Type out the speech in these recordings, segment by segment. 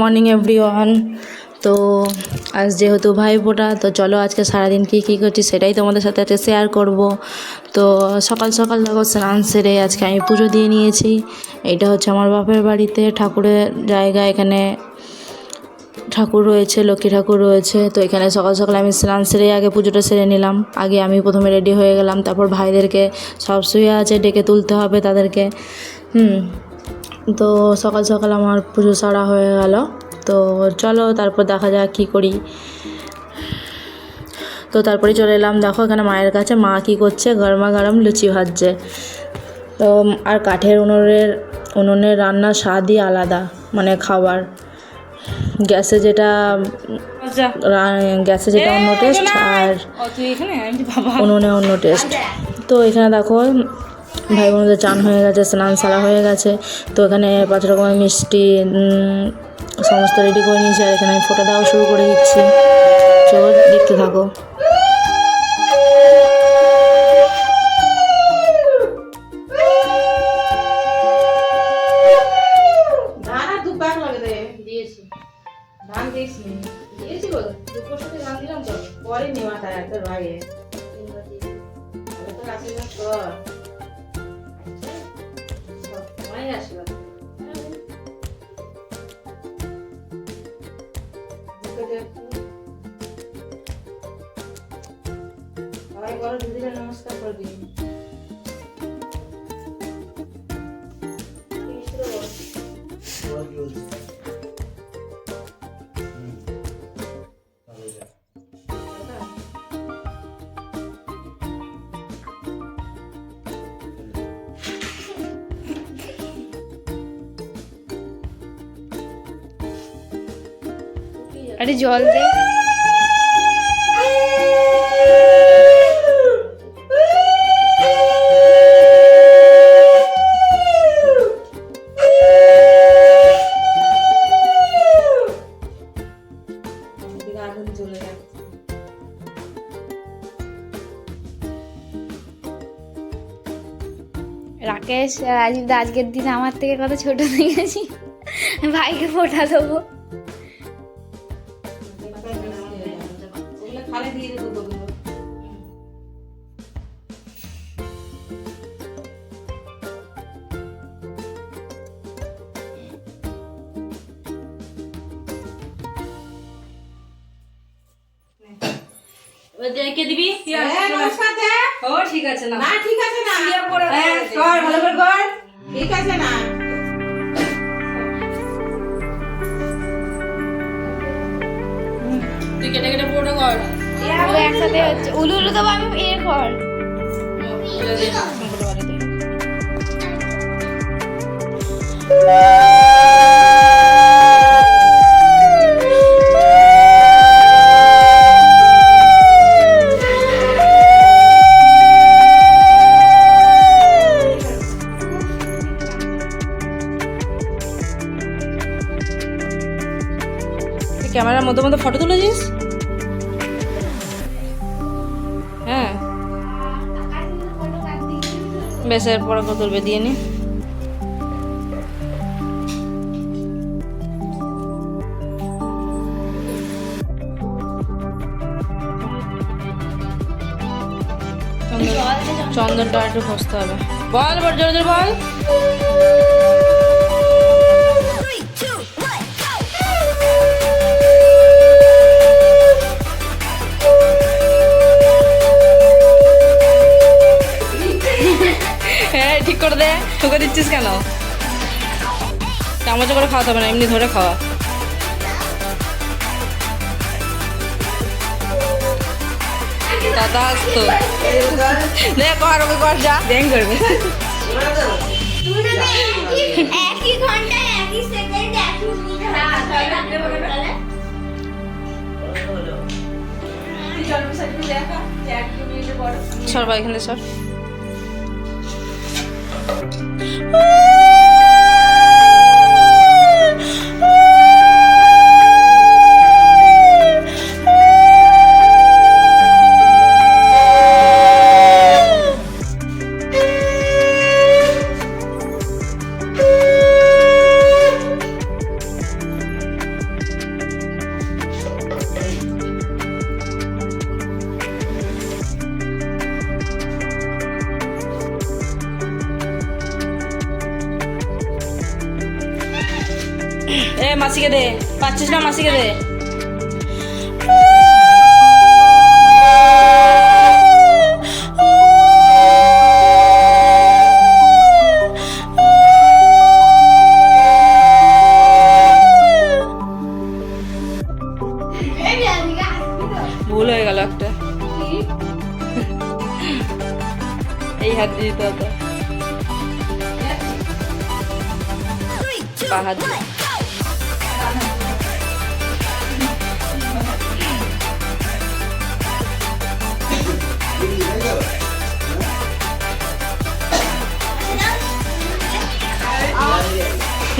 Morning everyone তো আজ যেহেতু ভাইফোঁটা, তো চলো আজকে সারাদিন কী কী করছি সেটাই তোমাদের সাথে আজকে শেয়ার করব। তো সকাল সকাল দেখো স্নান সেরে আজকে আমি পুজো দিয়ে নিয়েছি। এইটা হচ্ছে আমার বাপের বাড়িতে ঠাকুরের জায়গা, এখানে ঠাকুর রয়েছে, লক্ষ্মী ঠাকুর রয়েছে। তো এখানে সকাল সকাল আমি স্নান সেরে আগে পুজোটা সেরে নিলাম। আগে আমি প্রথমে রেডি হয়ে গেলাম, তারপর ভাইদেরকে সব শুয়ে আছে, ডেকে তুলতে হবে তাদেরকে। হুম তো সকাল সকাল আমার পুজো সারা হয়ে গেল তো চলো তারপর দেখা যাক কী করি তো তারপরে চলে এলাম দেখো এখানে মায়ের কাছে মা কী করছে গরমা গরম লুচি ভাজছে তো আর কাঠের উনুনের উনুনের রান্নার স্বাদই আলাদা মানে খাবার গ্যাসে যেটা গ্যাসে যেটা অন্য টেস্ট আর উনুনে অন্য টেস্ট তো এখানে দেখো ভাই বোনদের চান হয়ে গেছে, স্নান সারা হয়ে গেছে। তো এখানে পাঁচ রকমের মিষ্টি সমস্ত রেডি করে নিয়েছি আর এখানে আমি ফোটো দেওয়া শুরু করে দিচ্ছি। চলো দেখতে থাকো। কর সবাই আশীর্বাদ। সবাই করো দিদিরা নমস্কার করে আরে জল দে। রাকেশ রাজীব দা আজকের দিন আমার থেকে কত ছোট হয়ে গেছি ভাইকে ফোটা দেবো। কে দিবি? হ্যাঁ, ও ঠিক আছে না। না ঠিক আছে না। হ্যাঁ, কর ভালো করে কর। ঠিক আছে না। তুই কেটে কেটে পুরোটা কর। একসাথে হচ্ছে। উলু উলু দেবো আমি কর। ক্যামেরার মধ্যে মধ্যে ফটো তুলেছিস? হ্যাঁ। বেশ, এরপরে কত তুলবে, দিয়ে নি। চন্দন- চন্দনটা একটু ঘষতে হবে। বল বল, জোরে জোরে বল। তোকে দিচ্ছিস কেন? চামচে করে খাওয়াতে হবে না এমনি ধরে খাওয়া। দাদা আসতো। দে কর ওকে কর যা। ব্যাং করবে। মিনিট সর Oh! এ মাসিকে দে। পাচ্ছিস না মাসিকে দে।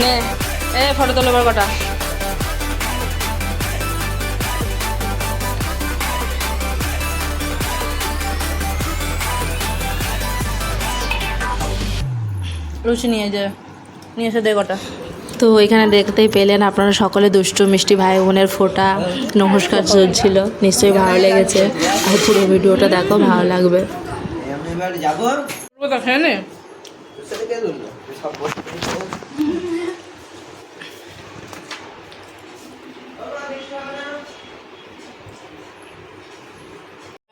নে এ ফটো তোলো এবার কটা। লুচি নিয়ে যাবে নিয়ে এসে দে কটা। তো এখানে দেখতেই পেলেন আপনারা সকলে দুষ্টু, মিষ্টি ভাই বোনের ফোটা, নমস্কার চলছিল নিশ্চয়ই ভালো লেগেছে। আর পুরো ভিডিওটা দেখো, ভালো লাগবে।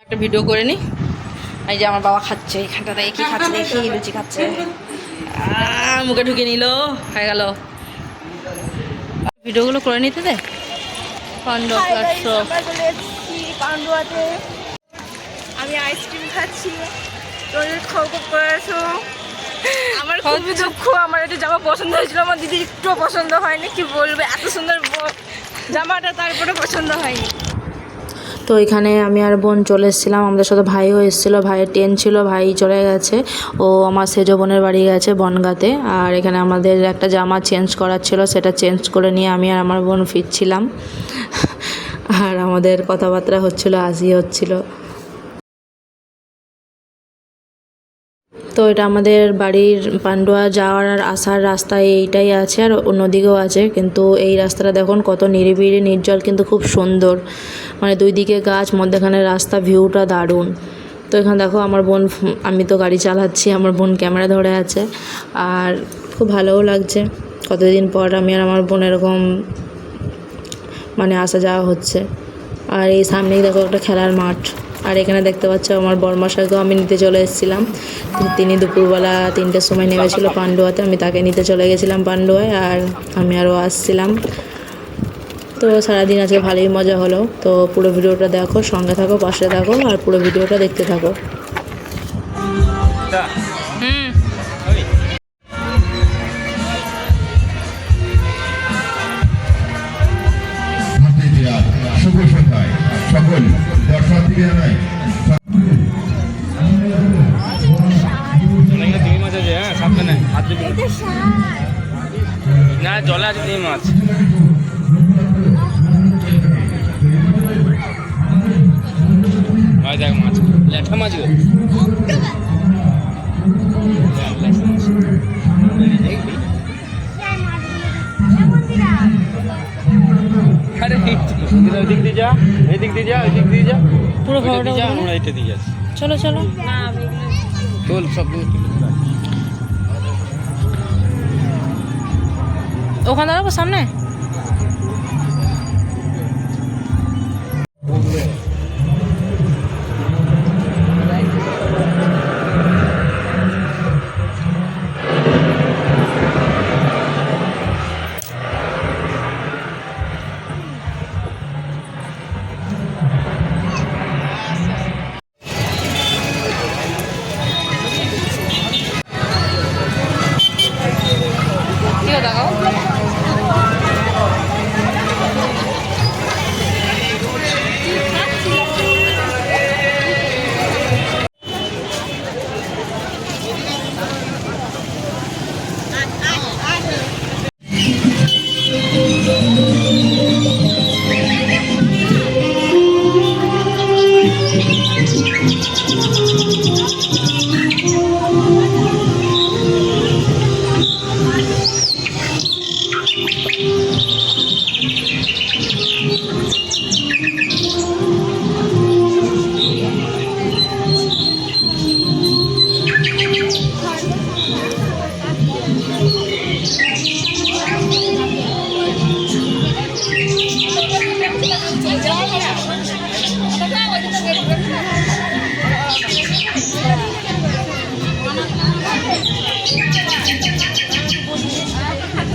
একটা ভিডিও করে নি। এই যে আমার বাবা খাচ্ছে এখানটা দেখি কি খাচ্ছে দেখি লুচি খাচ্ছে। মুখে ঢুকে নিল, হয়ে গেল। ভিডিওগুলো করে নিতে দে। পনেরো প্লাটশো পান্ডুয়াতে। আমি আইসক্রিম খাচ্ছি। তোদের খুব করেছ আমার খুবই দুঃখ আমার একটা জামা পছন্দ হয়েছিল আমার দিদি একটুও পছন্দ হয়নি কি বলবে? এত সুন্দর জামাটা তারপরে পছন্দ হয়নি। তো এখানে আমি আর বোন চলে এসেছিলাম। আমাদের সাথে ভাইও এসেছিল, ভাইয়ের ট্রেন ছিল, ভাই চলে গেছে। ও আমার সেজ বোনের বাড়ি গেছে বনগাতে। আর এখানে আমাদের একটা জামা চেঞ্জ করার ছিল, সেটা চেঞ্জ করে নিয়ে আমি আর আমার বোন ফিরছিলাম। আর আমাদের কথাবার্তা হচ্ছিল আজই হচ্ছিল। তো এটা আমাদের বাড়ির পান্ডুয়া যাওয়ার আর আসার রাস্তা এইটাই আছে আর অন্যদিকেও আছে। কিন্তু এই রাস্তাটা দেখুন কত নিরিবিড়ি নির্জল কিন্তু খুব সুন্দর। মানে দুই দিকে গাছ, মধ্যেখানে রাস্তা ভিউটা দারুণ। তো এখানে দেখো আমার বোন, আমি তো গাড়ি চালাচ্ছি, আমার বোন ক্যামেরা ধরে আছে। আর খুব ভালোও লাগছে। কতদিন পর আমি আর আমার বোন এরকম মানে আসা যাওয়া হচ্ছে। আর এই সামনেই দেখো একটা খেলার মাঠ। আর এখানে দেখতে পাচ্ছ আমার বর্মাশাকেও আমি নিতে চলে এসেছিলাম। তিনি দুপুরবেলা তিনটের সময় নেমেছিল পান্ডুয়াতে, আমি তাকে নিতে চলে গেছিলাম পান্ডুয়ায় আর আমি আরও আসছিলাম। তো সারাদিন আজকে ভালোই মজা হলো। তো পুরো ভিডিওটা দেখো, সঙ্গে থাকো, পাশে থাকো আর পুরো ভিডিওটা দেখতে থাকো। সকল আছে হ্যাঁ দিবি। না জলে আছে চিংড়ি মাছ। দেখ মাছ। লেখা মাছ গো। এই ওই দিক দিয়ে যা এই দিক দিয়ে যা ওই দিক দিয়ে যা পুরো ওইটা যা আমরা এটা দিয়ে যাচ্ছি। চলো চলো। সব ওখানে দাঁড়াবো সামনে? দিকে দেখাও